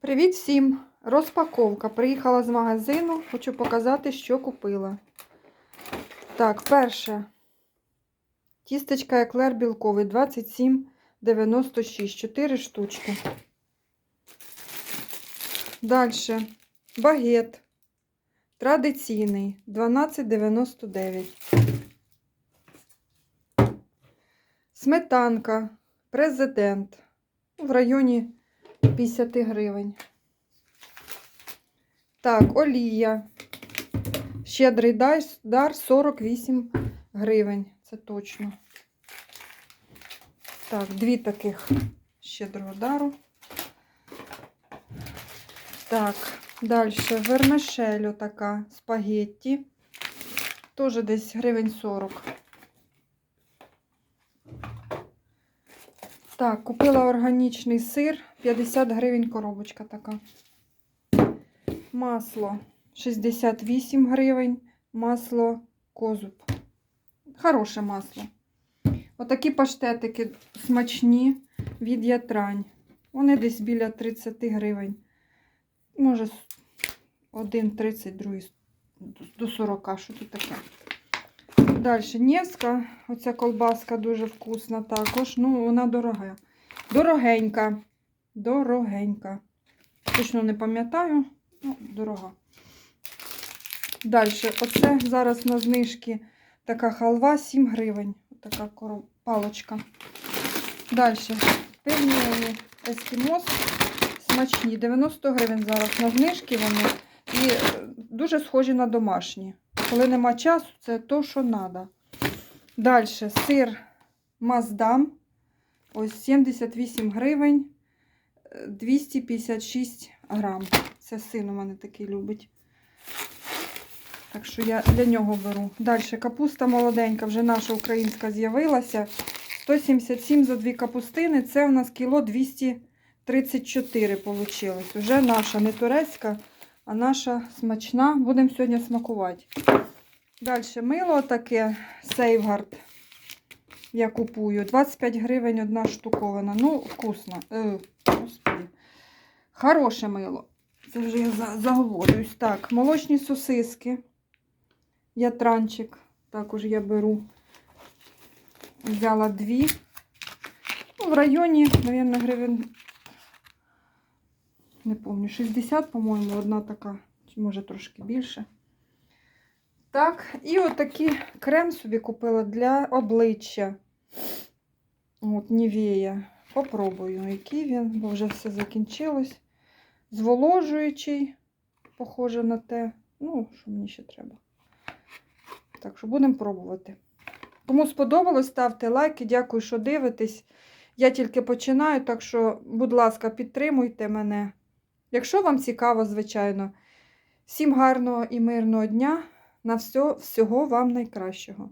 Привіт всім! Розпаковка. Приїхала з магазину, хочу показати, що купила. Так, перше. Тістечка еклер білковий 27,96. 4 штучки. Далі. Багет. Традиційний 12,99. Сметанка. Президент. В районі 50 гривень. Так, олія. Щедрий дар, дар 48 гривень. Це точно. Так, дві таких щедрого дару. Так, далі вермишель така, спагетті. Теж десь гривень 40. Так, купила органічний сир, 50 гривень коробочка така. Масло 68 гривень, масло козуб. Хороше масло. Отакі паштетики смачні від ятрань. Вони десь біля 30 гривень. Може, один 30, другий до 40, що тут таке. Далі Нєвська, оця колбаска дуже вкусна також. Ну, вона дорога. Дорогенька. Дорогенька. Точно не пам'ятаю, ну, дорога. Далі, оце зараз на знижки така халва 7 гривень. Така палочка. Далі. Пельмені ескімос. Смачні. 90 гривень зараз на знижки вони. І е, дуже схожі на домашні. Коли нема часу, це то, що треба. Далі сир Маздам. Ось 78 гривень, е, 256 грам. Це син у мене такий любить. Так що я для нього беру. Далі капуста молоденька, вже наша українська з'явилася. 177 за дві капустини. Це у нас кіло 234 вийшло. Вже наша, не турецька, а наша смачна. Будемо сьогодні смакувати. Далі мило таке Сейвгард. Я купую. 25 гривень одна штукована. Ну, вкусно. Е, господи. Хороше мило. Це вже я заговорююсь. Так, молочні сосиски. Ятранчик. Також я беру. Взяла дві. Ну, в районі, мабуть, гривень. Не пам'ятаю, 60, по-моєму, одна така, чи може трошки більше. Так, і отакий крем собі купила для обличчя. От, Нівея. Попробую, який він, бо вже все закінчилось. Зволожуючий, похоже на те. Ну, що мені ще треба. Так що будемо пробувати. Кому сподобалось, ставте лайки. Дякую, що дивитесь. Я тільки починаю, так що, будь ласка, підтримуйте мене. Якщо вам цікаво, звичайно. Всім гарного і мирного дня. На все, всього вам найкращого.